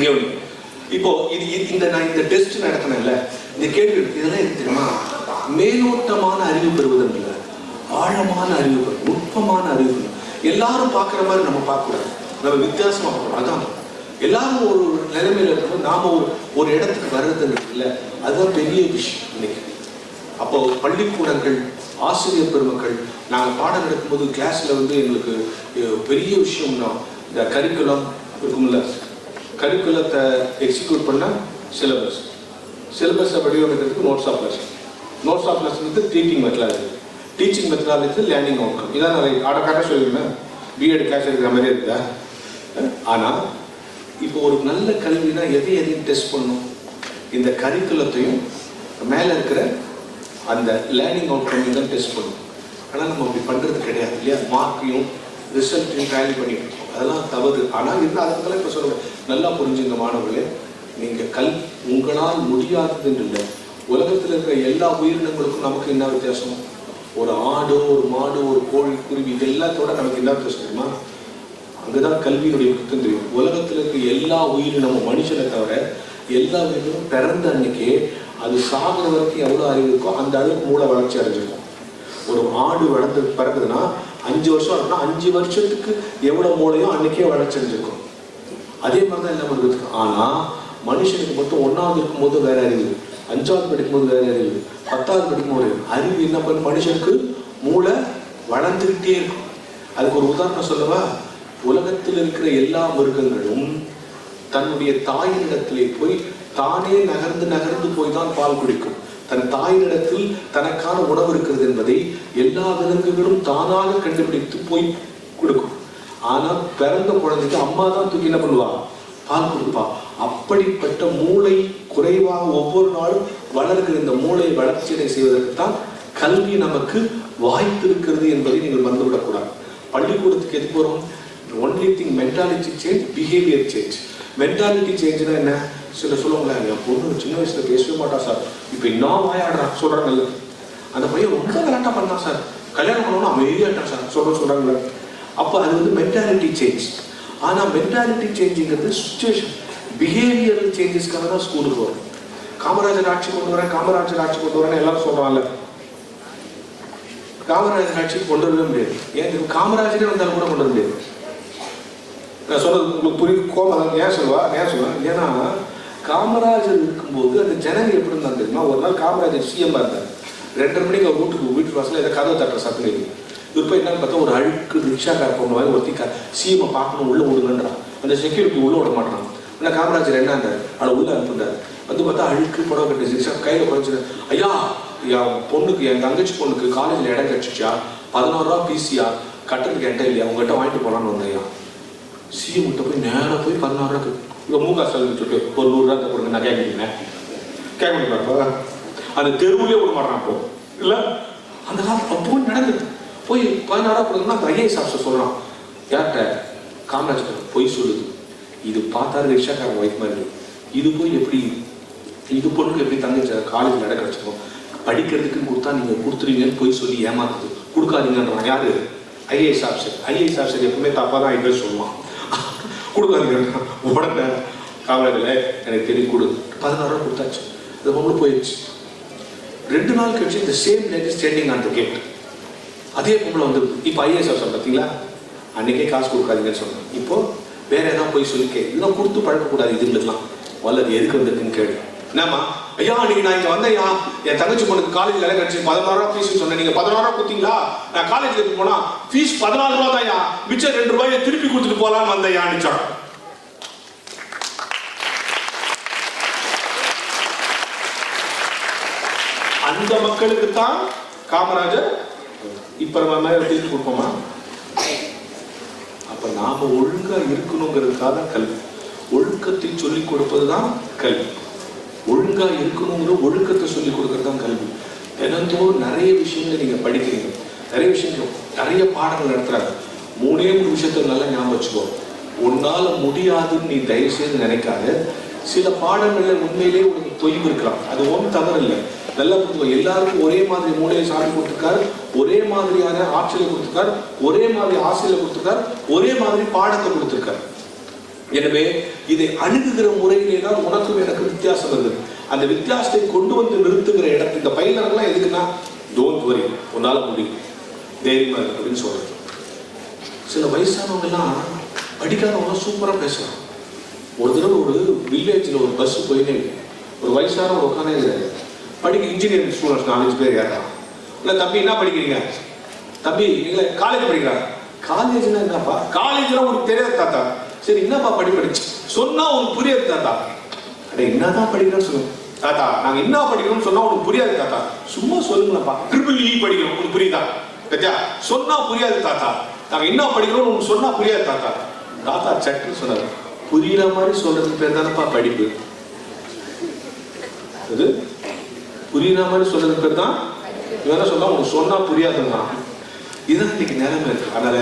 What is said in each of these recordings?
இங்கே இப்போ இது இந்த நான் இந்த டெஸ்ட் நடத்தினேன்ல இந்த கேள்வி இதெல்லாம் எனக்கு தெரியுமா? மேலோட்டமான அறிவு பெறுவதும் இல்லை. ஆழமான அறிவு நுட்பமான அறிவு எல்லாரும் பார்க்குற மாதிரி நம்ம பார்க்கக்கூடாது. நம்ம வித்தியாசமா பார்க்கணும். அதான். எல்லாரும் ஒரு நிலைமையில இருக்கணும் நாம ஒரு ஒரு இடத்துக்கு வர்றது இல்லை அதுதான் பெரிய விஷயம் இன்னைக்கு. அப்போ பள்ளிக்கூடங்கள் ஆசிரியர் பெருமக்கள் நாங்கள் பாடம் நடக்கும்போது கிளாஸில் வந்து எங்களுக்கு பெரிய விஷயம்னா இந்த கரிக்குலம் இருக்கும்ல? கரிக்குலத்தை எக்ஸிக்யூட் பண்ண சிலபஸ் சிலபஸை வடிவமைக்கிறதுக்கு notes of lesson notes of lesson வந்து teaching methodology teaching methodology learning outcome இதான் நான் ஆடக்காட்ட சொல்லியிருந்தேன். பிஎட் கிளாஸ் இருக்கிற மாதிரி இருக்குதா ஆனால் இப்போ ஒரு நல்ல கல்வினா எதை எதையும் டெஸ்ட் பண்ணணும்? இந்த கரிக்குலத்தையும் மேலே இருக்கிற அந்த லேர்னிங் அவுட்கம் தான் டெஸ்ட் பண்ணும் ஆனால் நம்ம அப்படி பண்ணுறது கிடையாது இல்லையா? மார்க்கையும் ரிசல்ட்டையும் வேல்யூ பண்ணிட்டு அதெல்லாம் தவறு. ஆனால் இருந்தால் அதுக்கெல்லாம் இப்போ சொல்லுங்கள் நல்லா புரிஞ்சுங்க மாணவர்களே நீங்கள் கல் உங்களால் முடியாததுன்னு இல்லை உலகத்தில் இருக்கிற எல்லா உயிரினங்களுக்கும் நமக்கு என்ன வித்தியாசம்? ஒரு ஆடு ஒரு மாடு ஒரு கோழி குருவி இது எல்லாத்தோட நமக்கு என்ன வித்தியாசம் தெரியுமா? அங்கதான் கல்வியினுடைய முக்கியம் தெரியும். உலகத்தில் இருக்க எல்லா உயிரினமும் மனுஷனை தவிர எல்லா உயிரினமும் பிறந்த அன்னைக்கே அது சாகுற வரைக்கும் எவ்வளோ அறிவு இருக்கோ அந்த அளவுக்கு மூளை வளர்ச்சி அடைஞ்சிருக்கும். ஒரு ஆடு வளர்ந்து பிறகுதுன்னா அஞ்சு வருஷம் வரணும்னா அஞ்சு வருஷத்துக்கு எவ்வளோ மூளையோ அன்னைக்கே வளர்ச்சி அதே மாதிரி தான் எல்லாம் இருக்கு ஆனால் மனுஷனுக்கு மட்டும் ஒன்றாவது இருக்கும்போது வேற அறிவு. அஞ்சாவது படிக்கும்போது வேற அறிவு. பத்தாவது படிக்கும்போது அறிவு. அறிவு என்ன பண்ண மனுஷனுக்கு மூளை வளர்ந்துக்கிட்டே இருக்கும். அதுக்கு ஒரு உதாரணம் சொல்லவா? உலகத்தில் இருக்கிற எல்லா மிருகங்களும் தன்னுடைய தாயினிடத்திலே போய் தானே நகர்ந்து நகர்ந்து போய் தான் பால் குடிக்கும். தன் தாயினிடத்தில் தனக்கான உணவு இருக்கிறது என்பதை எல்லா விலங்குகளும் தானாக கண்டுபிடித்து போய் கொடுக்கும். ஆனா பிறந்த குழந்தைக்கு அம்மா தான் தூக்கி என்ன பண்ணுவா? பால் கொடுப்பா. அப்படிப்பட்ட மூளை குறைவாக ஒவ்வொரு நாளும் வளர்கிற இந்த மூளை வளர்ச்சியை செய்வதற்கு தான் கல்வி நமக்கு வாய்த்திருக்கிறது என்பதை நீங்கள் மறந்துவிடக்கூடாது. பள்ளிக்கூடத்துக்கு எது வரும் only thing mentality change behaviour change mentality சேஞ்ச்னா என்ன? சில சொல்லுவாங்களே என் பொண்ணு சின்ன வயசுல பேசவே மாட்டா சார். இப்போ இன்னும் வாயாடுறான் சொல்றாங்கல்ல. அந்த பையன் ரொம்ப விளையாட்டா பண்ணான் சார். கல்யாணம் பண்ணணும் அமைதியாட்டான் சார். சொல்ற சொல்றாங்களே அப்போ அது வந்து மென்டாலிட்டி சேஞ்ச் ஆனா மென்டாலிட்டி சேஞ்சுங்கிறது சுச்சுவேஷன் பிஹேவியரல் சேஞ்சஸ்க்காக தான் ஸ்கூலுக்கு வரும். காமராஜர் ஆட்சி கொண்டு வரேன் காமராஜர் ஆட்சி கொண்டு வரேன் எல்லாரும் சொல்றாங்கல்ல. காமராஜர் ஆட்சி கொண்டு வரவே முடியாது. ஏன் காமராஜரே வந்தாலும் கூட கொண்டு வர முடியாது. நான் சொல்றது உங்களுக்கு புரியும் கோபம் ஏன் சொல்லுவா? ஏன் சொல்லுவேன் ஏன்னா காமராஜர் இருக்கும்போது அந்த ஜனங்க எப்படி இருந்தாங்க தெரியுமா? ஒரு நாள் காமராஜர் சிஎம் இருந்தார். ரெண்டரை மணிக்கு அவர் வீட்டுக்கு வீட்டு வாசலில் ஏதோ கதவை தட்டுற சத்தம் கேட்குது. இவர் போய் என்னன்னு பார்த்தா ஒரு அழுக்கு ரிக்ஷாக்கார பொண்ணு மாதிரி ஒருத்தி சிஎம்ஐ பார்க்கணும் உள்ள விடுங்கன்றான். அந்த செக்யூரிட்டி உள்ள விட மாட்டான். ஆனால் காமராஜர் என்ன இருந்தார் அவளை உள்ள அனுப்புறாரு வந்து பார்த்தா அழுக்கு புடவை கட்டி ரிக்ஷா கையில் குறைச்சிரு ஐயா என் பொண்ணுக்கு என் தங்கச்சி பொண்ணுக்கு காலேஜில் இடம் கிடச்சிச்சா? பதினோருவா பிசியா? கட்டுறதுக்கு என்கிட்ட இல்லையா? உங்கள்கிட்ட வாங்கிட்டு போகலான்னு வந்தேன் ஐயா. சிஎம் கிட்ட போய் நேராக போய் பதினாறு ரூபா இங்கே மூங்கா ஸ்டாலின் சொல்லிட்டு ஒரு நூறுரூவா கொடுங்க நான் கேட்குறேன் கேட்க முடியுமாப்பா அந்த தெருவுலேயே விட மாட்டான் அப்போ இல்லை அந்த காலம் அப்போ நடக்குது போய் பதினாறு கொடுங்கன்னா அந்த ஐஏஎஸ் ஆஃபீஸர் சொல்கிறான் யார்கிட்ட காமராஜர் பொய் சொல்லுது இது பார்த்தாரு ரிக்ஷாக்காரன் ஒய்ஃப் மாதிரி. இது போய் எப்படி இது பொண்ணுக்கு எப்படி தங்கச்சி காலேஜில் இடம் கிடச்சிக்கும் படிக்கிறதுக்குன்னு கொடுத்தா நீங்கள் கொடுத்துருவீங்கன்னு போய் சொல்லி ஏமாத்துது கொடுக்காதீங்கன்றான் யாரு ஐஏஎஸ் ஆஃபீஸர் ஐஏஎஸ் ஆஃபீஸர் எப்பவுமே தப்பாக தான் ஐபிஎஸ் சொல்லுவான் கொடுக்காதீங்க உடனே காவலர்களே எனக்கு தெரியும் கொடு பதினாறு ரூபா கொடுத்தாச்சு. அது பொண்ணு போயிடுச்சு ரெண்டு நாள் கழிச்சு இந்த same lady standing on the gate அதே பொம்பளை வந்து இப்போ ஐஏஎஸ் ஆஃபீஸர் பார்த்தீங்களா அன்னைக்கே காசு கொடுக்காதீங்கன்னு சொன்னேன் இப்போ வேற ஏதாவது போய் சொல்லி கே இதெல்லாம் கொடுத்து பழக்கக்கூடாது இதுங்களுக்குலாம் வல்லது எதுக்கு வந்திருக்குன்னு கேடு என்னம்மா? ஐயா நீங்க நான் இங்க வந்தேன் என் தங்கச்சி பொண்ணுக்கு காலேஜ்ல வேலை கிடைச்சி பதினாறு ரூபா ஃபீஸ் சொன்னேன். நீங்க பதினாறு ரூபா கொடுத்தீங்களா? நான் காலேஜ்ல போனா ஃபீஸ் பதினாறு ரூபா தான் மிச்சம் ரெண்டு ரூபாயை திருப்பி கொடுத்துட்டு போலாம்னு வந்தேன் யானிச்சான் அந்த மக்களுக்கு தான் காமராஜர் இப்ப நம்ம மேல திருப்பி கொடுப்போமா? அப்ப நாம ஒழுங்கா இருக்கணுங்கிறதுக்காக தான் கல்வி. ஒழுக்கத்தை சொல்லிக் கொடுப்பது தான் கல்வி. ஒழுங்கா இருக்கணுங்கிற ஒழுக்கத்தை சொல்லிக் கொடுக்கறது தான் கல்வி. தினந்தோறும் நிறைய விஷயங்களை நீங்க படிக்கிறீங்க. நிறைய விஷயங்கள் நிறைய பாடங்கள் நடத்துறாங்க. மூணே மூணு விஷயத்தை நல்லா ஞாபகம் வச்சுக்கோ. உன்னால முடியாதுன்னு நீ தயவு செய்து நினைக்காத. சில பாடங்கள்ல உண்மையிலே உனக்கு தொய்வு இருக்கலாம். அது ஒன்றும் தவறு இல்லை நல்லா புரிஞ்சுக்கோ. எல்லாருக்கும் ஒரே மாதிரி மூளையை சாமி கொடுத்துருக்காரு. ஒரே மாதிரியான ஆற்றலை கொடுத்துருக்காரு. ஒரே மாதிரி ஆசையில கொடுத்துருக்காரு. ஒரே மாதிரி பாடத்தை கொடுத்துருக்காரு. எனவே இதை அணுகுகிற முறையிலே தான் உனக்கும் எனக்கு வித்தியாசம் வருது அந்த வித்தியாசத்தை கொண்டு வந்து நிறுத்துகிற இடத்து இந்த பயிலரெல்லாம் எதுக்குன்னா டோன்ட் வரி உன்னால முடியும். தைரியமா இருக்கு அப்படின்னு சொல்றது. சில வயசானவங்க எல்லாம் படிக்காதவங்க சூப்பரா பேசுறாங்க. ஒரு தடவை ஒரு வில்லேஜில் ஒரு பஸ் போயினே ஒரு வயசானவர் உட்காந்தே இருக்காரு படிக்க இன்ஜினியரிங் ஸ்டூடெண்ட்ஸ் நாலஞ்சு பேர் ஏறான் இல்லை தம்பி என்ன படிக்கிறீங்க? தம்பி இல்லை காலேஜ் படிக்கிறாங்க. காலேஜ்னா என்னப்பா? காலேஜ்ல உனக்கு தெரியாது தாத்தா. சரி என்னப்பா படி படிச்சு சொன்னா உனக்கு புரியாது தாத்தா. அட என்னதான் படிக்கிறேன்னு சொல்லுங்க தாத்தா நாங்க என்ன படிக்கிறோம்னு சொன்னா உனக்கு புரியாது தாத்தா. சும்மா சொல்லுங்களப்பா ட்ரிபிள் இ e படிக்கணும் உனக்கு புரியுதா? தாத்தா சொன்னா புரியாது தாத்தா. நாங்க என்ன படிக்கணும்னு உனக்கு சொன்னா புரியாது தாத்தா. தாத்தா சட்டுன்னு சொன்னாரு. புரியுற மாதிரி சொல்றதுக்கு பேர் தானப்பா படிப்பு? இது புரியுற மாதிரி சொல்றதுக்கு பேர் தான்? இவன் சொன்னா உனக்கு சொன்னா புரியாதுன்னா. இதுதான் இன்னைக்கு நிலைமை. இருக்கு அதனால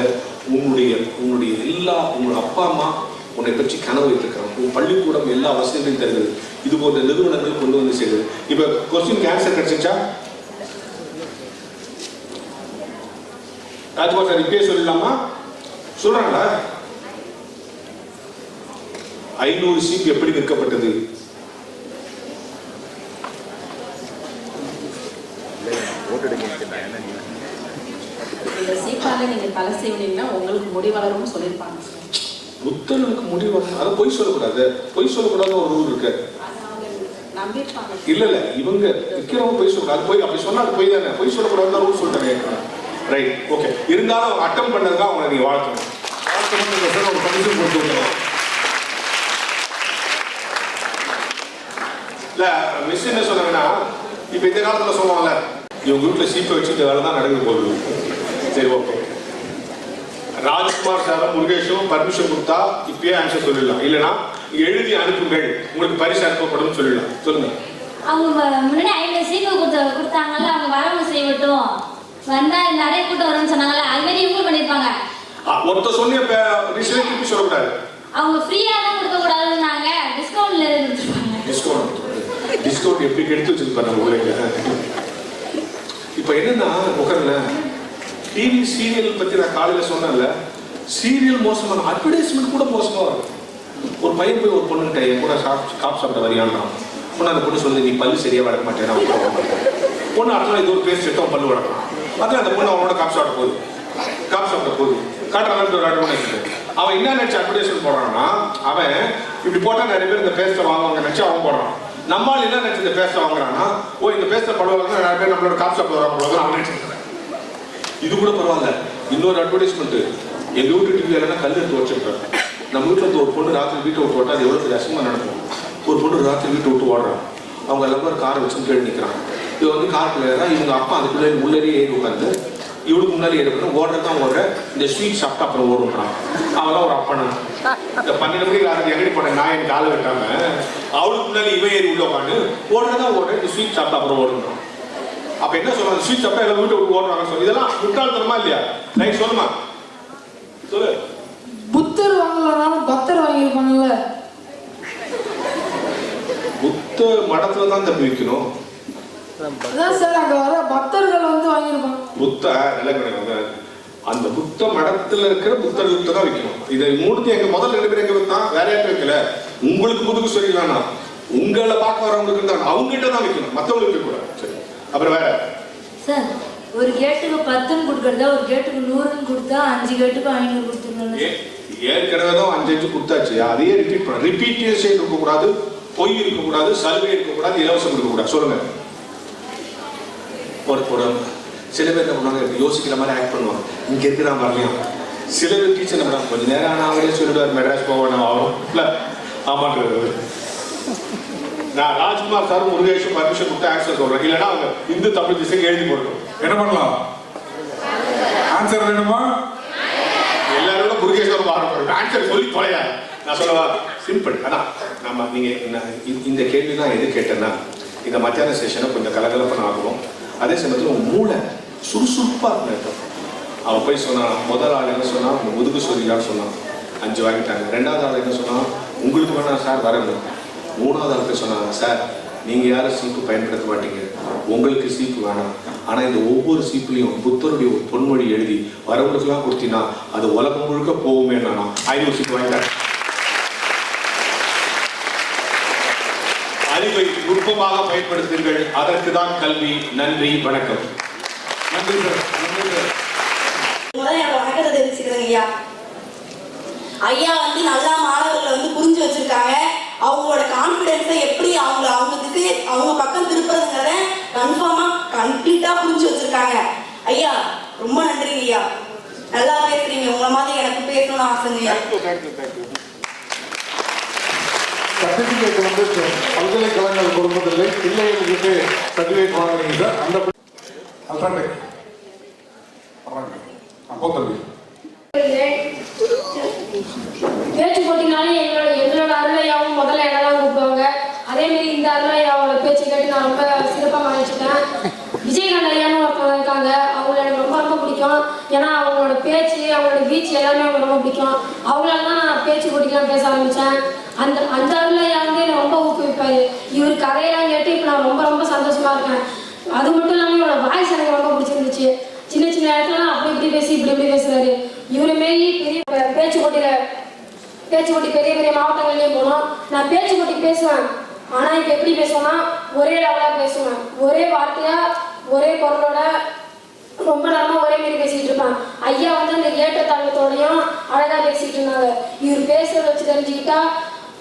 உன்னுடைய உன்னுடைய எல்லா உங்கள் அப்பா அம்மா உன்னை பற்றி கனவு வைத்திருக்கிறாங்க. உன் பள்ளிக்கூடம் எல்லா வசதிகளையும் தருகிறது. இது போன்ற நிறுவனங்கள் கொண்டு வந்து சேருது இப்போ கொஸ்டின் ஆன்சர் கிடைச்சிச்சா ராஜ்குமார் சார் இப்பயே சொல்லலாமா சொல்றாங்களா? ஐநூறு சீட் எப்படி விற்கப்பட்டது இந்த சீப்பால நீங்க தலை செய்வீங்கன்னா உங்களுக்கு முடி வளரும்னு சொல்லியிருப்பாங்க. புத்தனுக்கு முடிவு அதை பொய் சொல்லக்கூடாது. பொய் சொல்லக்கூடாதுன்னு ஒரு ரூல் இருக்கு. இல்ல இல்ல. இவங்க விற்கிறவங்க பொய் சொல்லக்கூடாது. பொய். அப்படி சொன்னா அது பொய் தானே. பொய் சொல்லக்கூடாதுன்னு ரூல் சொல்லிட்டாங்க ரைட் ஓகே இருந்தாலும் அட்டம் பண்ணதுக்கு அவங்களை நீங்க நீங்க சார் ஒரு பரிசு கொடுத்து விடணும். இல்ல மிஸ் என்ன சொன்னாங்கன்னா இப்ப இந்த காலத்துல சொல்லுவாங்கல்ல இவங்க வீட்டுல சீப்பை வச்சுட்டு வேலை தான் நடக்குது போகுது சரி ஓகே ராஜ்குமார் சாரும் முருகேஷும் பர்மிஷன் கொடுத்தா இப்பயே ஆன்சர் சொல்லிடலாம். இல்லைன்னா எழுதி அனுப்புங்கள். உங்களுக்கு பரிசு அனுப்பப்படும் சொல்லிடலாம். சொல்லுங்க. அவங்க முன்னாடி சீப்பு கொடுத்த கொடுத்தாங்கல்ல அவங்க வரவங்க செய்யட்டும். வந்தா நிறைய கூட்டம் வரும்னு சொன்னாங்கல்ல அது மாதிரி இவங்க பண்ணிருப்பாங்க ஆ, ஒருத்தர் சொன்ன ரிசல்ட் திருப்பி சொல்லக்கூடாது. அவங்க ஃப்ரீயா தான் கொடுக்க கூடாதுன்னாங்க டிஸ்கவுண்ட்ல டிஸ்கவுண்ட் டிஸ்கவுண்ட் எப்படி எடுத்து வச்சிருப்பாரு நம்ம ஊருக்கு இப்போ என்னன்னா உட்காருல டிவி சீரியல் பத்தி நான் காலையில சொன்னேன்ல சீரியல் மோசமான அட்வர்டைஸ்மெண்ட் கூட மோசமா இருக்கும் ஒரு பையன் போய் ஒரு பொண்ணுகிட்ட என் கூட சாப் காப் சாப்பிட்ட வரியான்னா பொண்ணு அந்த பொண்ணு சொல்லுது நீ பல்லு சரியா வளர்க்க மாட்டேன். பொண்ணு அடுத்த நாள் இது ஒரு பேஸ்ட் எடுத்தோம் பல்லு வளர்க்கலாம் அதில் அந்த பொண்ணு அவனோட காப் சாப்பிட போகுது. காப் சாப்பிட போகுது. காட்டுறாங்க ஒரு அட்வர்டைஸ்மெண்ட் அவன் என்ன நினைச்சு அட்வர்டைஸ்மெண்ட் போடுறான்னா அவன் இப்படி போட்டா நிறைய பேர் இந்த பேஸ்ட்டை வாங்குவாங்க நினைச்சு அவன் போடுறான். நம்மால் என்ன நினைச்சு இந்த பேஸ்ட்டை வாங்குறான்னா ஓ இந்த பேஸ்ட்டை படுவாங்க நிறைய பேர் நம்மளோட காப் சாப்பிட வராங்க போல அவன் நினைச்சிருக்கான் இது கூட பரவாயில்ல. இன்னொரு அட்வர்டைஸ்மெண்ட் எங்க வீட்டு டிவி எல்லாம் கல் எடுத்து வச்சிருக்காரு நம்ம வீட்டில் ஒரு பொண்ணு ராத்திரி வீட்டை விட்டு ஓட்டா அது எவ்வளோ பெரிய நடக்கும். ஒரு பொண்ணு ராத்திரி வீட்டை விட்டு ஓடுறான். அவங்க எல்லாம் காரை வச்சு கேட்டு நிக்கிறான். இவன் வந்து கார் ஏறா இவங்க அப்பா அதுக்குள்ள உள்ளேயே ஏறி உட்காந்து இவளுக்கு முன்னாடி ஏறி ஓடுறது தான் ஓடுற. இந்த ஸ்வீட் சாப்பிட்டு அப்புறம் ஓடுறான். அவெல்லாம் ஒரு அப்பனா. இந்த பன்னெண்டு மணிக்கு ராத்திரி எங்கடி போனேன்? நான் என் காலை வெட்டாம. அவளுக்கு முன்னாடி இவன் ஏறி உள்ள உட்காந்து ஓடுறதா ஓடுற. இந்த ஸ்வீட் சாப்பிட்டு அப்புறம் ஓடுறான். அப்ப என்ன சொல்றாங்க ஸ்வீட் சாப்பிட்டா எல்லாம் வீட்டை விட்டு ஓடுறாங்க சொல்லி. இதெல்லாம் முட்டாள்தனமா இல்லையா? ரைட் சொல்லுமா. சொல்லு. புத்தர் வாங்கலனாலும் பக்தர் வாங்கியிருப்பாங்கல்ல. புத்த மடத்துல தான் தம்பி விற்கணும் அதான் சார் அங்க வர பக்தர்கள் வந்து வாங்கியிருப்பாங்க. புத்த கிடையாது அந்த புத்த மடத்துல இருக்கிற புத்தர் யுக்த தான் விற்கணும் இதை மூணுத்தையும் எங்க முதல்ல ரெண்டு பேரும் எங்க வித்தான் வேற யார்ட்டும் வைக்கல. உங்களுக்கு முதுகு சொல்லி வேணாம் உங்களை பார்க்க வரவங்களுக்கு தான் அவங்க கிட்ட தான் விற்கணும் மத்தவங்களுக்கு விற்க கூடாது சரி. அப்புறம் வேற? சார் ஒரு கேட்டுக்கு பத்துன்னு கொடுக்கறதா ஒரு கேட்டுக்கு நூறுன்னு கொடுத்தா அஞ்சு கேட்டுக்கு ஐநூறு கொடுத்துருந்தோம் ஏ- ஏற்கனவே தான் அஞ்சு அஞ்சு கொடுத்தாச்சு. அதையே ரிப்பீட் பண்ண. ரிப்பீட்டேஷன் இருக்கக்கூடாது பொய் இருக்கக்கூடாது சலுகை இருக்கக்கூடாது இலவசம் இருக்கக்கூடாது. சொல்லுங்க. ஒரு ஒரு சில பேர் என்ன பண்ணுவாங்க யோசிக்கிற மாதிரி ஆக்ட் பண்ணுவாங்க. இங்க இருக்கிற மாதிரியும் சில பேர் டீச்சர் என்ன கொஞ்ச நேரம் ஆனா அவரே சொல்லிடுவார் மெட்ராஸ் போவேன் ஆகும் இல்ல ஆமான்றது நான் ராஜ்குமார் சார் முருகேஷும் பர்மிஷன் கொடுத்து ஆன்சர் சொல்றேன். இல்லைன்னா அவங்க இந்து தமிழ் திசைக்கு எழுதி போடணும் என்ன பண்ணலாம்? ஆன்சர் வேணுமா? எல்லாரோட முருகேஸ்வரம் ஆரம்பிக்கும் ஆன்சர் சொல்லி தொலையா நான் சொல்லவா? சிம்பிள் அதான். நம்ம நீங்க இந்த- கேள்வி தான் எது கேட்டேன்னா இந்த மத்தியான செஷனை கொஞ்சம் கலகலப்பான ஆகணும் அதே சமயத்தில் மூளை சுறுசுறுப்பா இருக்கணும் அவன் போய் சொன்னான் முதல் ஆள் என்ன சொன்னா உங்க முதுகு சொல்லிலான்னு சொன்னான். அஞ்சு வாங்கிட்டாங்க. ரெண்டாவது ஆள் என்ன சொன்னா உங்களுக்கு வேணா சார் வரணும் மூணாவது ஆளுக்கு சொன்னாங்க சார் நீங்கள் யாரும் சீப்பு பயன்படுத்த மாட்டீங்க. உங்களுக்கு சீப்பு வேணாம். ஆனால் இந்த ஒவ்வொரு சீப்புலையும் புத்தருடைய ஒரு பொன்மொழி எழுதி வரவங்களுக்குலாம் கொடுத்தீங்கன்னா அது உலகம் முழுக்க போகுமே நான். ஐநூறு சீப்பு வாங்கிட்டேன் அறிவை நுட்பமாக பயன்படுத்துங்கள். அதற்கு தான் கல்வி நன்றி வணக்கம். நன்றி சார். நன்றி சார். ஐயா. ஐயா வந்து நல்லா மாணவர்களை வந்து புரிஞ்சு வச்சிருக்காங்க. அவங்களோட கான்ஃபிடென்ஸை எப்படி அவங்க அவங்க திசையை அவங்க பக்கம் திருப்புறதுங்கிறத கன்ஃபார்மா கம்ப்ளீட்டா புரிஞ்சு வச்சிருக்காங்க. ஐயா ரொம்ப நன்றிங்க ஐயா. நல்லா பேசுறீங்க. உங்களை மாதிரி எனக்கு பேசணும்னு ஆசைங்க ஐயா. சர்டிபிகேட் வந்து பல்கலைக்கழகங்கள் கொடுப்பதில்லை பிள்ளைகளுக்கு சர்டிபிகேட் வாங்குறீங்க சார். அந்த அல்ட்ராடெக் வர்றாங்க அப்போ தம்பி பேச்சு போட்டினாலே எங்களோட எங்களோட அருளையாவும் முதல்ல என்ன தான் கூப்பிடுவாங்க அதே மாதிரி இந்த அருளையாவோட பேச்சு கேட்டு நான் ரொம்ப சிறப்பாக மன்னிச்சிட்டேன் விஜயகாந்த் ஐயான்னு ஒருத்தவங்க இருக்காங்க அவங்கள எனக்கு ரொம்ப ரொம்ப பிடிக்கும் ஏன்னா அவங்களோட பேச்சு அவங்களோட எல்லாமே அவங்க ரொம்ப பிடிக்கும். அவங்களால தான் நான் பேச்சு போட்டிக்கெல்லாம் பேச ஆரம்பித்தேன் அந்த அந்த அருளையா என்னை ரொம்ப ஊக்குவிப்பாரு. இவர் கதையெல்லாம் கேட்டு இப்போ நான் ரொம்ப ரொம்ப சந்தோஷமா இருக்கேன். அது மட்டும் இல்லாமல் இவரோட வாய்ஸ் எனக்கு ரொம்ப பிடிச்சிருந்துச்சு. சின்ன சின்ன இடத்துலலாம் அப்படி இப்படி பேசி இப்படி இப்படி பேசுறாரு. இவரு மாரி பெரிய பேச்சு போட்டியில் பேச்சு போட்டி பெரிய பெரிய மாவட்டங்கள்லேயும் போனோம். நான் பேச்சு போட்டி பேசுவேன். ஆனால் இப்போ எப்படி பேசுவேன்னா ஒரே லெவலாக பேசுவேன். ஒரே வார்த்தையாக ஒரே குரலோட ரொம்ப நேரமா ஒரே மாதிரி பேசிட்டு இருப்பான். ஐயா வந்து அந்த ஏற்ற தாழ்வத்தோடையும் அழகா பேசிட்டு இருந்தாங்க. இவர் பேசுறத வச்சு தெரிஞ்சுக்கிட்டா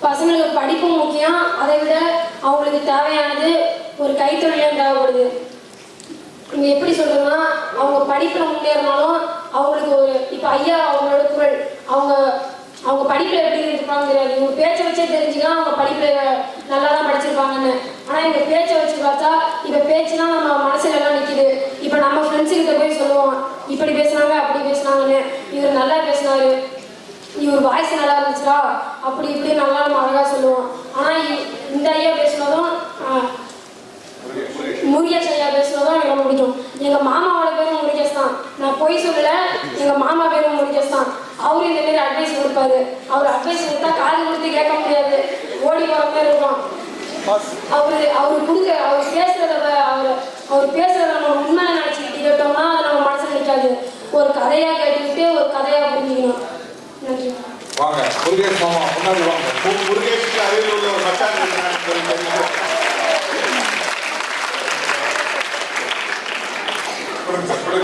பசங்களுக்கு படிப்பும் முக்கியம். அதை விட அவங்களுக்கு தேவையானது ஒரு கைத்தொழிலும் தேவைப்படுது. இங்க எப்படி சொல்றதுன்னா அவங்க படிப்புல முன்னேறினாலும் அவங்களுக்கு ஒரு இப்ப ஐயா அவங்களோட குரல் அவங்க அவங்க படிப்புல எப்படி இருப்பாங்க தெரியாது. இவங்க பேச்சை வச்சே தெரிஞ்சுக்கலாம் அவங்க படிப்புல நல்லா தான் படிச்சிருப்பாங்கன்னு. ஆனா இவங்க பேச்சை வச்சு பார்த்தா இப்ப பேச்சுலாம் நம்ம மனசுல எல்லாம் நிக்குது. இப்ப நம்ம ஃப்ரெண்ட்ஸ் கிட்ட போய் சொல்லுவோம் இப்படி பேசுனாங்க அப்படி பேசுனாங்கன்னு. இவர் நல்லா பேசினாரு. இவர் வாய்ஸ் நல்லா இருந்துச்சுடா. அப்படி இப்படி நல்லா நம்ம அழகா சொல்லுவோம். ஆனா இ- இந்த ஐயா பேசுனதும் முருகேஷ் ஐயா பேசுனதும் எனக்கு ரொம்ப பிடிக்கும் எங்க மாமாவோட பேரும் முருகேஷ் தான். நான் பொய் சொல்லல எங்க மாமா பேரும் முருகேஷ் தான். அவரு இந்த மாதிரி அட்வைஸ் கொடுப்பாரு. அவர் அட்வைஸ் கொடுத்தா காது கொடுத்து கேட்க முடியாது. ஓடி போற மாதிரி இருக்கும். அவரு அவரு கொடுக்க அவர் பேசுறத அவர் அவர் பேசுறத நம்ம உண்மையை நினைச்சுக்கிட்டு கேட்டோம்னா அது நம்ம மனசுல நிற்காது ஒரு கதையா கேட்டுக்கிட்டு ஒரு கதையா புரிஞ்சுக்கணும். நன்றி. வாங்க முருகேஷ் மாமா முன்னாடி வாங்க. மு- முருகேஷுக்கு அருகில் உள்ள ஒரு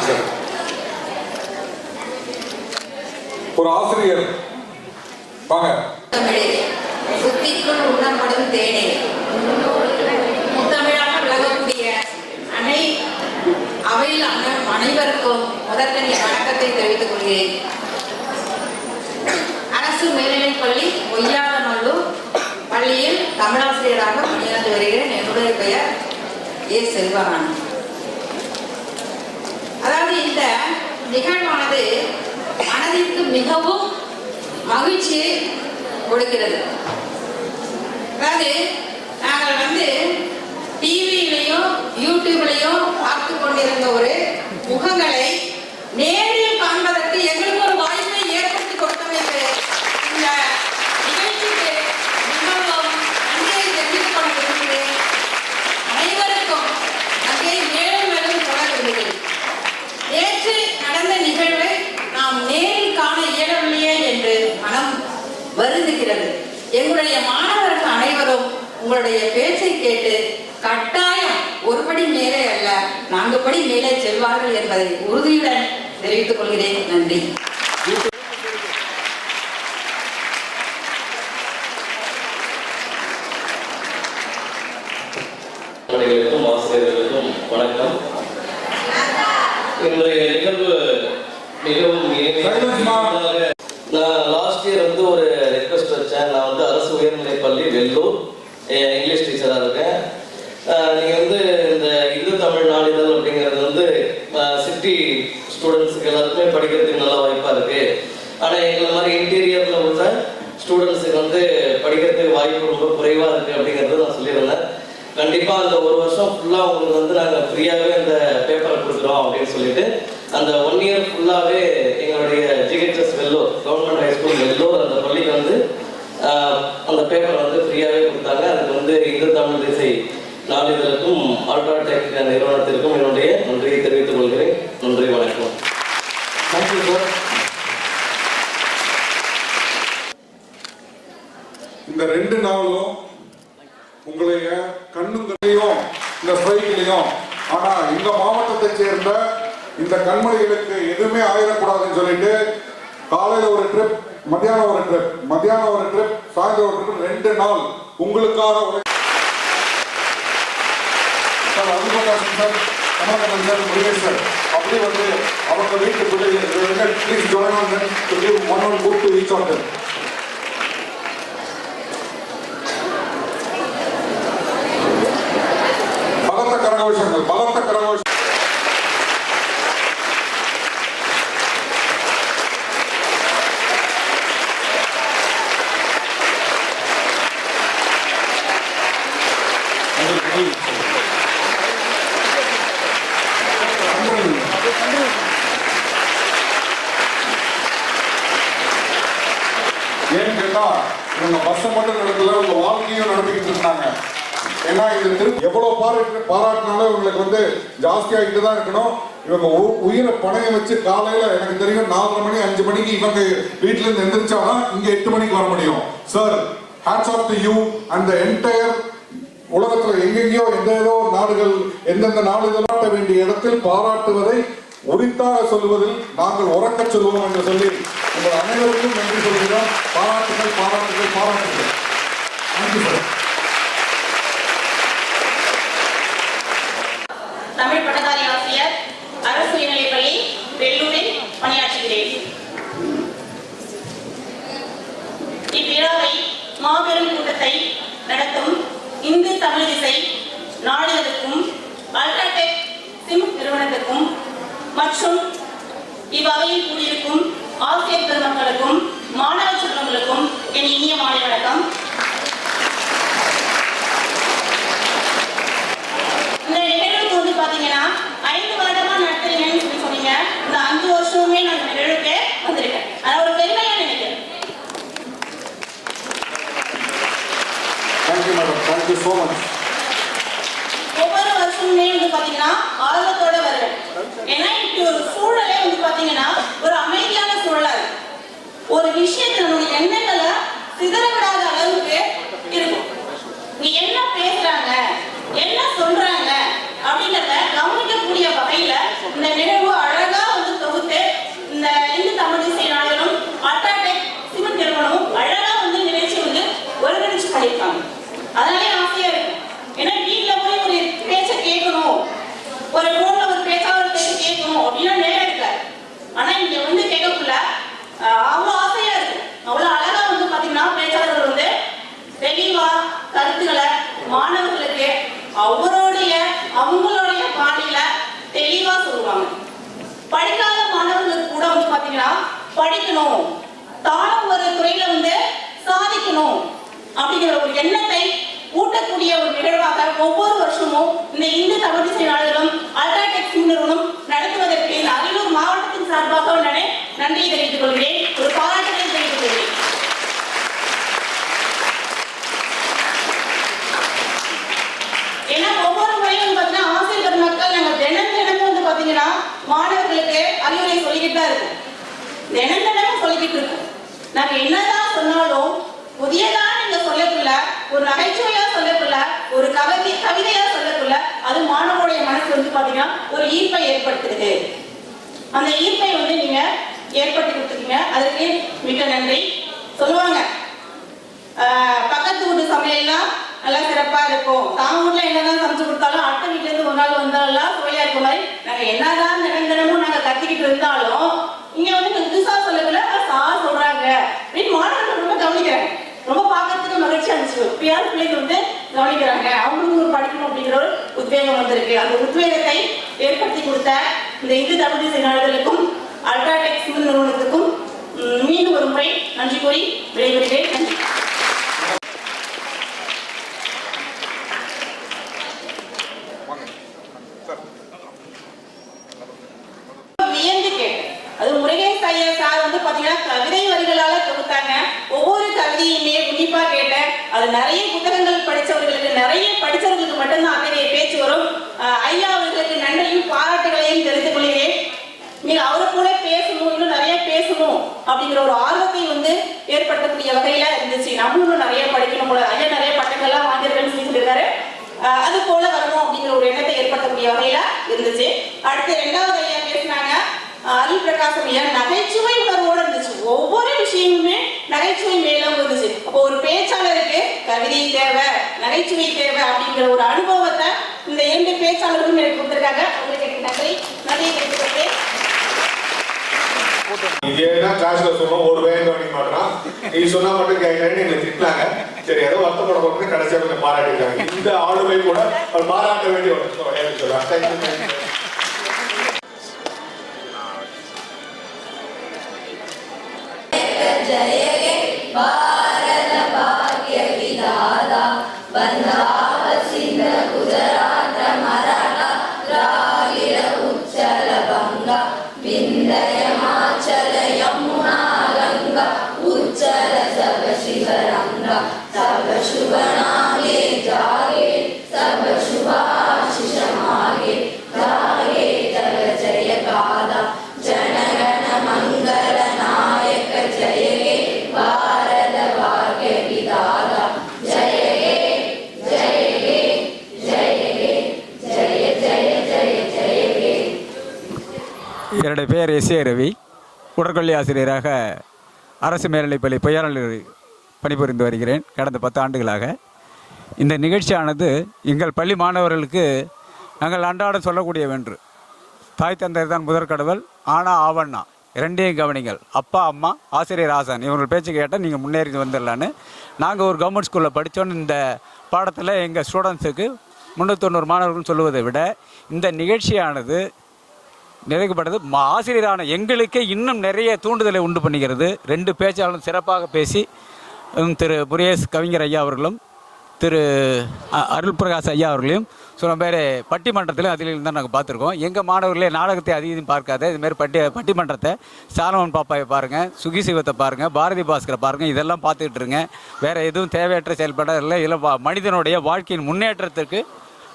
சார். ஒரு ஆசிரியர். வாங்க. புத்திக்குள் உண்ணப்படும் தேனே. கருத்தை தெரிவித்துக் கொள்கிறேன். அரசு மேல்நிலைப் பள்ளி ஒய்யாரநல்லூர் பள்ளியில் தமிழாசிரியராக பணியாற்றி வருகிறேன். என்னுடைய பெயர் ஏ செல்வராணி. அதாவது இந்த நிகழ்வானது மனதிற்கு மிகவும் மகிழ்ச்சியை கொடுக்கிறது. அதாவது நாங்கள் வந்து டிவியிலையும் யூடியூப்லையும் பார்த்து கொண்டிருந்த ஒரு முகங்களை நேரில் காண்பதற்கு எங்களுக்கு ஒரு வாய்ப்பை ஏற்படுத்தி கொடுத்தமைக்கு இந்த நிகழ்ச்சிக்கு மிகவும் நன்றியை தெரிவித்துக் கொள்ள விரும்புகிறேன் அனைவருக்கும் நன்றியை மேலும் மேலும் சொல்ல விரும்புகிறேன் நேற்று நடந்த நிகழ்வை நாம் நேரில் காண இயலவில்லையே என்று மனம் வருந்துகிறது எங்களுடைய மாணவர்கள் அனைவரும் உங்களுடைய பேச்சை கேட்டு கட்டாயம் ஒருபடி மேலே அல்ல நான்கு படி மேலே செல்வார்கள் என்பதை உறுதியுடன் தெரிவித்துக் கொள்கிறேன். நன்றி. ஆசிரியர்களுக்கும் வணக்கம். இன்றைய நிகழ்வு மிகவும் நான் லாஸ்ட் இயர் வந்து ஒரு ரெக்வஸ்ட் வச்சேன். நான் வந்து அரசு உயர்நிலைப் பள்ளி வெள்ளூர் எ- இங்கிலீஷ் டீச்சராக இருக்கேன் அஹ் நீங்க வந்து இந்த இந்து தமிழ் நாளிதழ் அப்படிங்கிறது வந்து சிட்டி ஸ்டூடெண்ட்ஸுக்கு எல்லாருக்குமே படிக்கிறதுக்கு நல்ல வாய்ப்பா இருக்கு. ஆனா எங்களை மாதிரி இன்டீரியர்ல உள்ள ஸ்டூடெண்ட்ஸுக்கு வந்து படிக்கிறதுக்கு வாய்ப்பு ரொம்ப குறைவா இருக்கு அப்படிங்கிறத நான் சொல்லியிருந்தேன். கண்டிப்பா அந்த ஒரு வருஷம் ஃபுல்லா உங்களுக்கு வந்து நாங்க ஃப்ரீயாவே அந்த பேப்பரை கொடுக்குறோம் அப்படின்னு சொல்லிட்டு அந்த ஒன் இயர் ஃபுல்லாவே எங்களுடைய GHS Vellore government high school Vellore அந்த பள்ளிக்கு வந்து அந்த பேப்பர் வந்து ஃப்ரீயாவே கொடுத்தாங்க. அதுக்கு வந்து இந்து தமிழ் திசை நாளிதழுக்கும் அல்ட்ராடெக் நிறுவனத்திற்கும் என்னுடைய நன்றியை தெரிவித்துக் கொள்கிறேன். நன்றி வணக்கம். தேங்க்யூ சார் இந்த ரெண்டு நாளும் உங்களைய கண்ணுங்களையும் இந்த ஸ்ட்ரைக்லையும் ஆனா இந்த மாவட்டத்தை சேர்ந்த இந்த கண்மணிகளுக்கு எதுவுமே ஆயிடக்கூடாதுன்னு சொல்லிட்டு காலையில ஒரு ட்ரிப் மத்தியானம் ஒரு ட்ரிப் மத்தியானம் ஒரு ட்ரிப் சாயந்தரம் ஒரு ட்ரிப் ரெண்டு நாள் உங்களுக்காக உழை- சார். அருள்பிரகாஷ் சார் அப்படி வந்து அவங்க வீட்டுக்குள்ளே please join on to give one one book to each of ஏன்னு கேட்டா இவங்க பஸ்ஸை மட்டும் நடத்தல உங்க வாழ்க்கையும் நடத்திக்கிட்டு இருந்தாங்க ஏன்னா இது திரு எவ்வளவு பாராட்டு பாராட்டினாலும் இவங்களுக்கு வந்து ஜாஸ்தியாகிட்டு தான் இருக்கணும். இவங்க உ- உயிரை பணையம் வச்சு காலையில எனக்கு தெரியும் நாலரை மணி அஞ்சு மணிக்கு இவங்க வீட்டுல இருந்து எந்திரிச்சாதான் இங்க எட்டு மணிக்கு வர முடியும். Sir hats off to you and the entire உலகத்துல எங்கெங்கயோ எந்த ஏதோ நாடுகள் எந்தெந்த நாடுகள் வேண்டிய இடத்தில் பாராட்டுவதை உரித்தாக சொல்வதில் நாங்கள் உறக்கச் சொல்வோம் என்று சொல்லி உங்கள் அனைவருக்கும் நன்றி சொல்கிறோம். பாராட்டுகள் பாராட்டுகள் பாராட்டுகள். நன்றி சார் தமிழ் பட்டதாரி ஆசிரியர் அரசு மேல்நிலைப்பள்ளி வெள்ளூரில் பணியாற்றுகிறேன். இவ்விழாவை மாபெரும் கூட்டத்தை நடத்தும் இந்து தமிழ் திசை நாடுகளுக்கும் அல்ட்ராடெக் சிம் நிறுவனத்துக்கும் மற்றும் இவ்வகையில் கூடியிருக்கும் ஆசிரியர் பெருமக்களுக்கும் மாணவ செல்வங்களுக்கும் என் இனிய மாலை வணக்கம். இந்த நிகழ்வுக்கு வந்து பாத்தீங்கன்னா ஐந்து வருடமா நடத்துறீங்கன்னு சொல்லி சொன்னீங்க. இந்த அஞ்சு வருஷமுமே நான் இந்த நிகழ்வுக்கு வந்திருக்கேன். அதை ஒரு பெருமையா நினைக்கிறேன் தேங்க்யூ மேடம் தேங்க்யூ மச் ஒவ்வொரு வருஷமுமே வந்து பாத்தீங்கன்னா ஆர்வத்தோட வருவேன். ஏன்னா இப்படி ஒரு சூழலே வந்து பாத்தீங்கன்னா ஒரு அமைதியான சூழலா இருக்கு ஒரு விஷயத்துல நம்மளுடைய எண்ணங்களை சிதற விடாத அளவுக்கு இருக்கும் நீ என்ன பேசுறாங்க என்ன சொல்றாங்க அப்படிங்கறத கவனிக்கக்கூடிய வகையில இந்த நிகழ்வு அழகா வந்து தொகுத்து இந்த இந்து தமிழ் இசை நாடுகளும் அட்டாடெக் சிமெண்ட் நிறுவனமும் அழகா வந்து நிகழ்ச்சி வந்து ஒருங்கிணைச்சு பண்ணியிருக்காங்க அதனாலே ஆசையா இருக்கு ஏன்னா வீட்டுல போய் ஒரு பேச்சை கேட்கணும். ஒரு போன்ல ஒரு பேச்சா ஒரு பேச்சை கேட்கணும் அப்படின்னா நேரம் இருக்காது ஆனா இங்க வந்து கேட்கக்குள்ள அவ்வளவு ஆசையா இருக்கு. அவ்வளவு அழகா வந்து பாத்தீங்கன்னா பேச்சாளர்கள் வந்து தெளிவா கருத்துக்களை மாணவர்களுக்கு அவருடைய அவங்களுடைய பாணியில தெளிவா சொல்லுவாங்க. படிக்காத மாணவர்களுக்கு கூட வந்து பாத்தீங்கன்னா படிக்கணும். தானும் ஒரு துறையில வந்து சாதிக்கணும் அப்படிங்கிற ஒரு எண்ணத்தை ஊட்டக்கூடிய ஒரு நிகழ்வாக ஒவ்வொரு வருஷமும் இந்த இந்து தமிழ் திசை நாடுகளும் அல்ட்ராடெக் நிறுவனம் நடத்துவதற்கு இந்த அரியலூர் மாவட்டத்தின் சார்பாக உடனே நன்றியை தெரிவித்துக் கொள்கிறேன். ஒரு பாராட்டுகளை தெரிவித்துக் கொள்கிறேன். ஏன்னா ஒவ்வொரு முறையும் பார்த்தீங்கன்னா ஆசிரியர் மக்கள் நாங்கள் தினம் தினமும் வந்து பார்த்தீங்கன்னா மாணவர்களுக்கு அறிவுரை சொல்லிக்கிட்டு தான் இருக்கும். தினம் தினமும் சொல்லிக்கிட்டு இருக்கோம். நாங்கள் என்னதான் சொன்னாலும் புதியதா நீங்க சொல்லக்குள்ள ஒரு நகைச்சுவையா சொல்லக்குள்ள ஒரு கவிதை கவிதையா சொல்லக்குள்ள அது மாணவனுடைய மனசு வந்து பாத்தீங்கன்னா ஒரு ஈர்ப்பை ஏற்படுத்துது. அந்த ஈர்ப்பை வந்து நீங்க ஏற்படுத்தி கொடுத்துருக்கீங்க. அதுக்கு மிக நன்றி. சொல்லுவாங்க பக்கத்து வீட்டு சமையல்லாம் நல்லா சிறப்பா இருக்கும். தான் வீட்டுல என்னதான் சமைச்சு கொடுத்தாலும் அட்டை வீட்டுல இருந்து ஒரு நாள் வந்தாலும் சுவையா இருக்க மாதிரி நாங்க என்னதான் நிரந்தரமும் நாங்க கத்திக்கிட்டு இருந்தாலும் இங்க வந்து புதுசா சொல்லக்குள்ள சார் சொல்றாங்க. அப்படின்னு மாணவர்கள் ரொம்ப கவனிக்கிறாங்க. ரொம்ப பார்க்கறதுக்கு மகிழ்ச்சியா இருந்துச்சு. பியார் பிள்ளைங்க வந்து கவனிக்கிறாங்க. அவங்களும் ஒரு படிக்கணும் அப்படிங்கிற ஒரு உத்வேகம் வந்திருக்கு. அந்த உத்வேகத்தை ஏற்படுத்தி கொடுத்த இந்த இந்து தமிழ் திசை அல்ட்ராடெக் நிறுவனத்துக்கும் மீண்டும் ஒரு முறை நன்றி கூறி விடைபெறுகிறேன். நன்றி வியந்து கேட்டேன் அது முருகேஷ் ஐயா சார் வந்து பாத்தீங்கன்னா கவிதை வரிகளால தொகுத்தாங்க ஒவ்வொரு கவிதையுமே உன்னிப்பா கேட்டேன். அது நிறைய புத்தகங்கள் படித்தவர்களுக்கு நிறைய படித்தவர்களுக்கு மட்டும்தான் அத்தகைய பேச்சு வரும். ஐயா அவர்களுக்கு நன்றியும் பாராட்டுகளையும் தெரிந்து கொள்கிறேன். நீங்க அவரை கூட பேசணும் இன்னும் நிறைய பேசணும் அப்படிங்கிற ஒரு ஆர்வத்தை வந்து ஏற்படுத்தக்கூடிய வகையில இருந்துச்சு. நம்மளும் நிறைய படிக்கணும் போல. ஐயா நிறைய பட்டங்கள்லாம் வாங்கியிருக்கேன்னு சொல்லி சொல்லியிருக்காரு. அது போல வரணும் அப்படிங்கிற ஒரு எண்ணத்தை ஏற்படுத்தக்கூடிய வகையில இருந்துச்சு. அடுத்து ரெண்டாவது ஐயா பேசினாங்க அருள் பிரகாசம் ஐயா நகைச்சுவை உணர்வோட இருந்துச்சு. ஒவ்வொரு விஷயமுமே நகைச்சுவை மேலும் இருந்துச்சு அப்போ ஒரு பேச்சாளருக்கு கவிதை தேவை நகைச்சுவை தேவை அப்படிங்கிற ஒரு அனுபவத்தை இந்த இரண்டு பேச்சாளருக்கும் எனக்கு கொடுத்துருக்காங்க. உங்களுக்கு நன்றி. நன்றி கேட்டுக்கொண்டேன் இதே தான் கிளாஸ்ல சொன்னோம் ஒரு வேகம் கவனிக்க மாட்டான் நீ சொன்னா மட்டும் கேட்கலன்னு எங்களை திட்டாங்க சரி ஏதோ வருத்தப்பட போட்டு கடைசியா கொஞ்சம் பாராட்டிருக்காங்க இந்த ஆளுமை கூட அவர் பாராட்ட வேண்டிய ஒரு சொல்லுவாங்க தேங்க்யூ என்னுடைய பெயர் எஸ் ஏ ரவி. உடற்கல்வி ஆசிரியராக அரசு மேல்நிலைப்பள்ளி பொய்யாளர் பணிபுரிந்து வருகிறேன் கடந்த பத்து ஆண்டுகளாக. இந்த நிகழ்ச்சியானது எங்கள் பள்ளி மாணவர்களுக்கு நாங்கள் அன்றாடம் சொல்லக்கூடிய வென்று. தாய் தந்தை தான் முதற் கடவுள் ஆனா ஆவண்ணா. ரெண்டையும் கவனிங்கள். அப்பா அம்மா ஆசிரியர் ஆசான். இவங்க பேச்சு கேட்டால் நீங்கள் முன்னேறி வந்துடலான்னு. நாங்கள் ஒரு கவர்மெண்ட் ஸ்கூலில் படித்தோன்னு இந்த பாடத்தில் எங்கள் ஸ்டூடெண்ட்ஸுக்கு முந்நூற்றொண்ணூறு மாணவர்கள் சொல்லுவதை விட இந்த நிகழ்ச்சியானது நிறைவுபட்டது மா- ஆசிரியரான எங்களுக்கே இன்னும் நிறைய தூண்டுதலை உண்டு பண்ணுகிறது ரெண்டு பேச்சாளரும் சிறப்பாக பேசி திரு புரியேஷ் கவிஞர் ஐயா அவர்களும் திரு அ- அருள் பிரகாஷ் ஐயா அவர்களையும் சொன்ன பேர் பட்டிமன்றத்திலும் அதிலும் தான் நாங்கள் பார்த்துருக்கோம். எங்கள் மாணவர்களே நாடகத்தை அதிகம் பார்க்காத இதுமாரி பட்டி பட்டிமன்றத்தை சாலமன் பாப்பாவை பாருங்கள் சுகி சிவத்தை பாருங்கள் பாரதி பாஸ்கரை பாருங்கள் இதெல்லாம் பார்த்துக்கிட்டு இருங்க. வேறு எதுவும் தேவையற்ற செயல்பட இல்லை. இல்லை மனிதனுடைய வாழ்க்கையின் முன்னேற்றத்திற்கு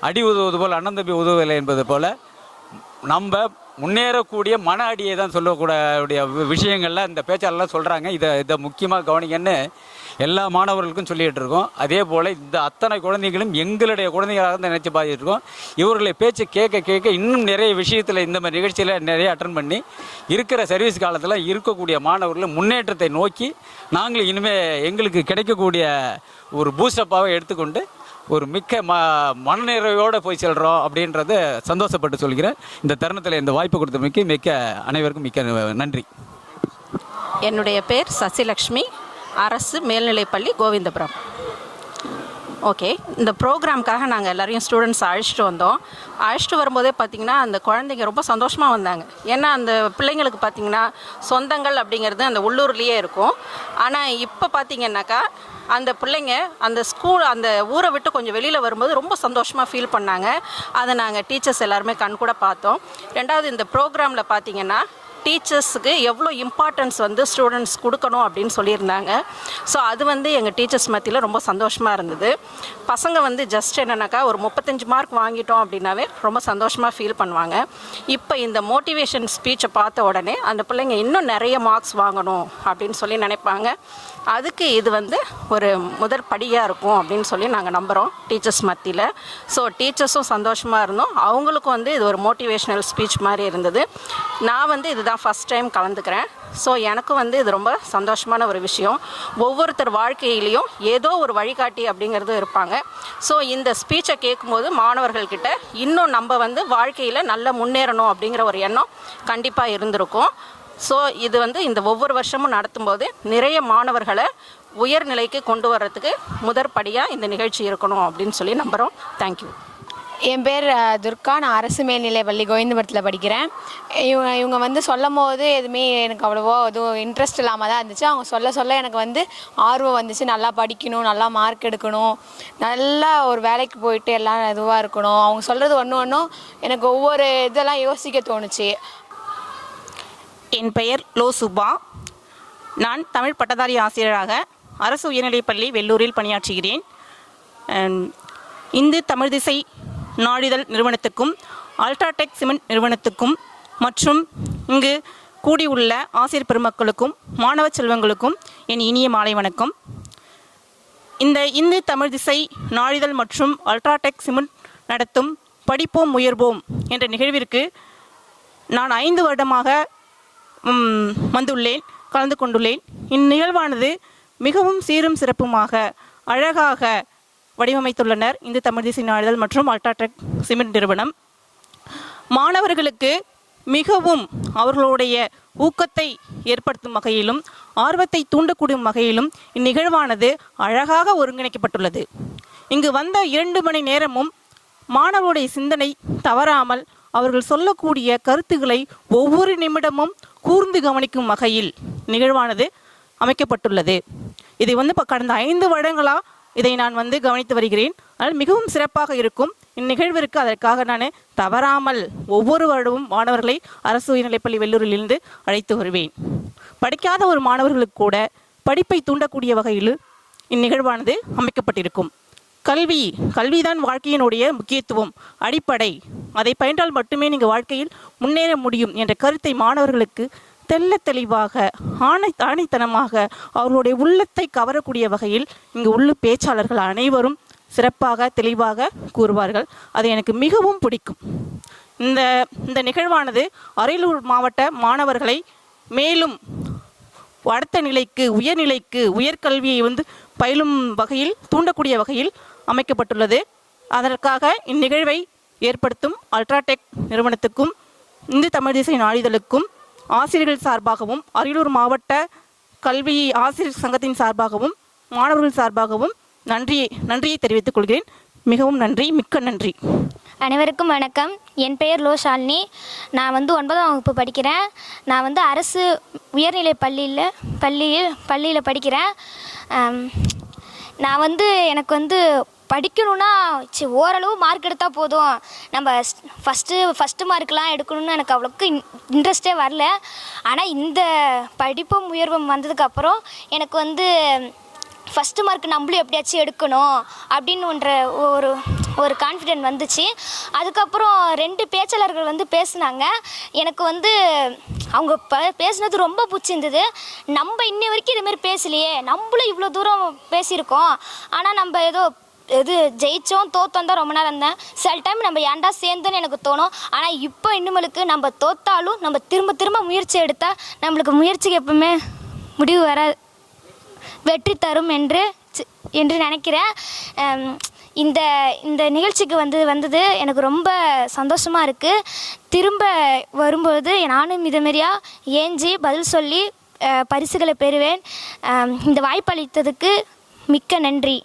அடி உதவுவது போல் அண்ணன் தம்பி உதவவில்லை என்பது போல் நம்ம முன்னேறக்கூடிய மன அடியை தான் சொல்லக்கூடிய வி- விஷயங்கள்ல இந்த பேச்சாளர்லாம் சொல்கிறாங்க இதை இதை முக்கியமாக கவனிங்கன்னு எல்லா மாணவர்களுக்கும் சொல்லிகிட்டு இருக்கோம். அதே போல் இந்த அத்தனை குழந்தைகளும் எங்களுடைய குழந்தைகளாக தான் நினச்சி பார்த்துட்டு இருக்கோம். இவர்களை பேச்சு கேட்க கேட்க இன்னும் நிறைய விஷயத்தில் இந்த மாதிரி நிகழ்ச்சியில் நிறைய அட்டன் பண்ணி இருக்கிற சர்வீஸ் காலத்தில் இருக்கக்கூடிய மாணவர்கள் முன்னேற்றத்தை நோக்கி நாங்கள் இனிமேல் எங்களுக்கு கிடைக்கக்கூடிய ஒரு பூஸ்டப்பாக எடுத்துக்கொண்டு ஒரு மிக்க ம மனநிறைவோடு போய் செல்கிறோம் அப்படின்றத சந்தோஷப்பட்டு சொல்கிறேன். இந்த தருணத்தில் இந்த வாய்ப்பு கொடுத்தமைக்கு மிக்க அனைவருக்கும் மிக்க நன்றி. என்னுடைய பேர் சசிலக்ஷ்மி. அரசு மேல்நிலைப்பள்ளி கோவிந்தபுரம். ஓகே இந்த ப்ரோக்ராம்க்காக நாங்கள் எல்லோரையும் ஸ்டூடெண்ட்ஸ் அழைச்சிட்டு வந்தோம். அழைச்சிட்டு வரும்போதே பார்த்திங்கன்னா அந்த குழந்தைங்க ரொம்ப சந்தோஷமாக வந்தாங்க. ஏன்னா அந்த பிள்ளைங்களுக்கு பார்த்திங்கன்னா சொந்தங்கள் அப்படிங்கிறது அந்த உள்ளூர்லேயே இருக்கும். ஆனால் இப்போ பார்த்திங்கன்னாக்கா அந்த பிள்ளைங்க அந்த ஸ்கூல் அந்த ஊரை விட்டு கொஞ்சம் வெளியில் வரும்போது ரொம்ப சந்தோஷமாக ஃபீல் பண்ணாங்க. அதை நாங்கள் டீச்சர்ஸ் எல்லாருமே கண் கூட பார்த்தோம். ரெண்டாவது இந்த ப்ரோக்ராமில் பார்த்தீங்கன்னா டீச்சர்ஸுக்கு எவ்வளோ இம்பார்ட்டன்ஸ் வந்து ஸ்டூடெண்ட்ஸ் கொடுக்கணும் அப்படின்னு சொல்லியிருந்தாங்க. ஸோ அது வந்து எங்கள் டீச்சர்ஸ் மத்தியில் ரொம்ப சந்தோஷமாக இருந்தது. பசங்க வந்து ஜஸ்ட் என்னென்னாக்கா ஒரு முப்பத்தஞ்சு மார்க் வாங்கிட்டோம் அப்படின்னாவே ரொம்ப சந்தோஷமாக ஃபீல் பண்ணுவாங்க. இப்போ இந்த மோட்டிவேஷன் ஸ்பீச்சை பார்த்த உடனே அந்த பிள்ளைங்க இன்னும் நிறைய மார்க்ஸ் வாங்கணும் அப்படின்னு சொல்லி நினைப்பாங்க. அதுக்கு இது வந்து ஒரு முதற் படியாக இருக்கும் அப்படின்னு சொல்லி நாங்கள் நம்புகிறோம் டீச்சர்ஸ் மத்தியில். ஸோ டீச்சர்ஸும் சந்தோஷமாக இருந்தோம். அவங்களுக்கும் வந்து இது ஒரு மோட்டிவேஷ்னல் ஸ்பீச் மாதிரி இருந்தது. நான் வந்து இதுதான் ஃபஸ்ட் டைம் கலந்துக்கிறேன். ஸோ எனக்கு வந்து இது ரொம்ப சந்தோஷமான ஒரு விஷயம். ஒவ்வொருத்தர் வாழ்க்கையிலையும் ஏதோ ஒரு வழிகாட்டி அப்படிங்கிறது இருப்பாங்க. ஸோ இந்த ஸ்பீச்சை கேட்கும்போது மாணவர்கள்கிட்ட இன்னும் நம்ம வந்து வாழ்க்கையில் நல்லா முன்னேறணும் அப்படிங்கிற ஒரு எண்ணம் கண்டிப்பாக இருந்திருக்கும். ஸோ இது வந்து இந்த ஒவ்வொரு வருஷமும் நடத்தும்போது நிறைய மாணவர்களை உயர்நிலைக்கு கொண்டு வர்றதுக்கு முதற்படியாக இந்த நிகழ்ச்சி இருக்கணும் அப்படின்னு சொல்லி நம்புகிறோம் தேங்க்யூ என் பேர் துர்கா. நான் அரசு மேல்நிலை பள்ளி கோவிந்தபுரத்தில் படிக்கிறேன். இவங்க இவங்க வந்து சொல்லும் போது எதுவுமே எனக்கு அவ்வளோவோ எதுவும் இன்ட்ரெஸ்ட் இல்லாமல் தான் இருந்துச்சு. அவங்க சொல்ல சொல்ல எனக்கு வந்து ஆர்வம் வந்துச்சு. நல்லா படிக்கணும் நல்லா மார்க் எடுக்கணும். நல்லா ஒரு வேலைக்கு போயிட்டு எல்லாம் இதுவாக இருக்கணும். அவங்க சொல்கிறது ஒன்று ஒன்றும் எனக்கு ஒவ்வொரு இதெல்லாம் யோசிக்க தோணுச்சு. என் பெயர் லோ சுபா நான் தமிழ் பட்டதாரி ஆசிரியராக அரசு உயர்நிலைப்பள்ளி வெள்ளூரில் பணியாற்றுகிறேன். இந்து தமிழ் திசை நாளிதழ் நிறுவனத்துக்கும் அல்ட்ராடெக் சிமெண்ட் நிறுவனத்துக்கும் மற்றும் இங்கு கூடியுள்ள ஆசிரியர் பெருமக்களுக்கும் மாணவ செல்வங்களுக்கும் என் இனிய மாலை வணக்கம். இந்த இந்து தமிழ் திசை நாளிதழ் மற்றும் அல்ட்ராடெக் சிமெண்ட் நடத்தும் படிப்போம் உயர்வோம் என்ற நிகழ்விற்கு நான் ஐந்து வருடமாக வந்துள்ளேன் கலந்து கொண்டுள்ளேன். இந்நிகழ்வானது மிகவும் சீரும் சிறப்புமாக அழகாக வடிவமைத்துள்ளனர் இந்து தமிழ் நாளிதழ் மற்றும் அல்ட்ராடெக் சிமெண்ட் நிறுவனம். மாணவர்களுக்கு மிகவும் அவர்களுடைய ஊக்கத்தை ஏற்படுத்தும் வகையிலும் ஆர்வத்தை தூண்டக்கூடிய வகையிலும் இந்நிகழ்வானது அழகாக ஒருங்கிணைக்கப்பட்டுள்ளது. இங்கு வந்த இரண்டு மணி நேரமும் மாணவருடைய சிந்தனை தவறாமல் அவர்கள் சொல்லக்கூடிய கருத்துக்களை ஒவ்வொரு நிமிடமும் கூர்ந்து கவனிக்கும் வகையில் நிகழ்வானது அமைக்கப்பட்டுள்ளது. இதை வந்து இப்போ கடந்த ஐந்து வருடங்களாக இதை நான் வந்து கவனித்து வருகிறேன். அதனால் மிகவும் சிறப்பாக இருக்கும். இந்நிகழ்விற்கு அதற்காக நான் தவறாமல் ஒவ்வொரு வருடமும் மாணவர்களை அரசு உயர்நிலைப்பள்ளி வெள்ளூரிலிருந்து அழைத்து வருவேன். படிக்காத ஒரு மாணவர்களுக்கு கூட படிப்பை தூண்டக்கூடிய வகையில் இந்நிகழ்வானது அமைக்கப்பட்டிருக்கும். கல்வி கல்விதான் வாழ்க்கையினுடைய முக்கியத்துவம் அடிப்படை. அதை பயின்றால் மட்டுமே நீங்கள் வாழ்க்கையில் முன்னேற முடியும் என்ற கருத்தை மாணவர்களுக்கு தெள்ள தெளிவாக ஆணை ஆணைத்தனமாக அவர்களுடைய உள்ளத்தை கவரக்கூடிய வகையில் இங்கு உள்ள பேச்சாளர்கள் அனைவரும் சிறப்பாக தெளிவாக கூறுவார்கள். அது எனக்கு மிகவும் பிடிக்கும். இந்த இந்த நிகழ்வானது அரியலூர் மாவட்ட மாணவர்களை மேலும் அடுத்த நிலைக்கு உயர்நிலைக்கு உயர்கல்வியை வந்து பயிலும் வகையில் தூண்டக்கூடிய வகையில் அமைக்கப்பட்டுள்ளது. அதற்காக இந்நிகழ்வை ஏற்படுத்தும் அல்ட்ராடெக் நிறுவனத்துக்கும் இந்து தமிழ் நாளிதழுக்கும் ஆசிரியர்கள் சார்பாகவும் அரியலூர் மாவட்ட கல்வி ஆசிரியர் சங்கத்தின் சார்பாகவும் மாணவர்கள் சார்பாகவும் நன்றியை நன்றியை தெரிவித்துக் கொள்கிறேன். மிகவும் நன்றி மிக்க நன்றி. அனைவருக்கும் வணக்கம். என் பெயர் லோ ஷாலினி நான் வந்து ஒன்பதாம் வகுப்பு படிக்கிறேன். நான் வந்து அரசு உயர்நிலை பள்ளியில் பள்ளியில் பள்ளியில் படிக்கிறேன். நான் வந்து எனக்கு வந்து படிக்கணும்னா சரி ஓரளவு மார்க் எடுத்தால் போதும். நம்ம ஃபஸ்ட்டு ஃபஸ்ட்டு மார்க்லாம் எடுக்கணும்னு எனக்கு அவ்வளோக்கு இன்ட்ரெஸ்டே வரல. ஆனால் இந்த படிப்பும் உயர்வும் வந்ததுக்கப்புறம் எனக்கு வந்து ஃபஸ்ட்டு மார்க் நம்மளும் எப்படியாச்சும் எடுக்கணும் அப்படின்னு ஒன்ற ஒரு ஒரு கான்ஃபிடென்ட் வந்துச்சு. அதுக்கப்புறம் ரெண்டு பேச்சாளர்கள் வந்து பேசினாங்க. எனக்கு வந்து அவங்க ப பேசுனது ரொம்ப பிடிச்சிருந்தது நம்ம இன்ன வரைக்கும் இதுமாரி பேசலையே. நம்மளும் இவ்வளோ தூரம் பேசியிருக்கோம். ஆனால் நம்ம ஏதோ இது ஜெயித்தோம் தோத்தோம் தான் ரொம்ப நேரம் இருந்தேன். சில டைம் நம்ம ஏன்டா சேர்ந்துன்னு எனக்கு தோணும். ஆனால் இப்போ இன்னுமலுக்கு நம்ம தோத்தாலும் நம்ம திரும்ப திரும்ப முயற்சி எடுத்தால் நம்மளுக்கு முயற்சிக்கு எப்பவுமே முடிவு வர வெற்றி தரும் என்று என்று நினைக்கிறேன். இந்த இந்த நிகழ்ச்சிக்கு வந்து வந்தது எனக்கு ரொம்ப சந்தோஷமாக இருக்குது திரும்ப வரும்பொழுது நானும் இதுமாரியாக ஏஞ்சி பதில் சொல்லி பரிசுகளை பெறுவேன். இந்த வாய்ப்பு அளித்ததுக்கு மிக்க நன்றி.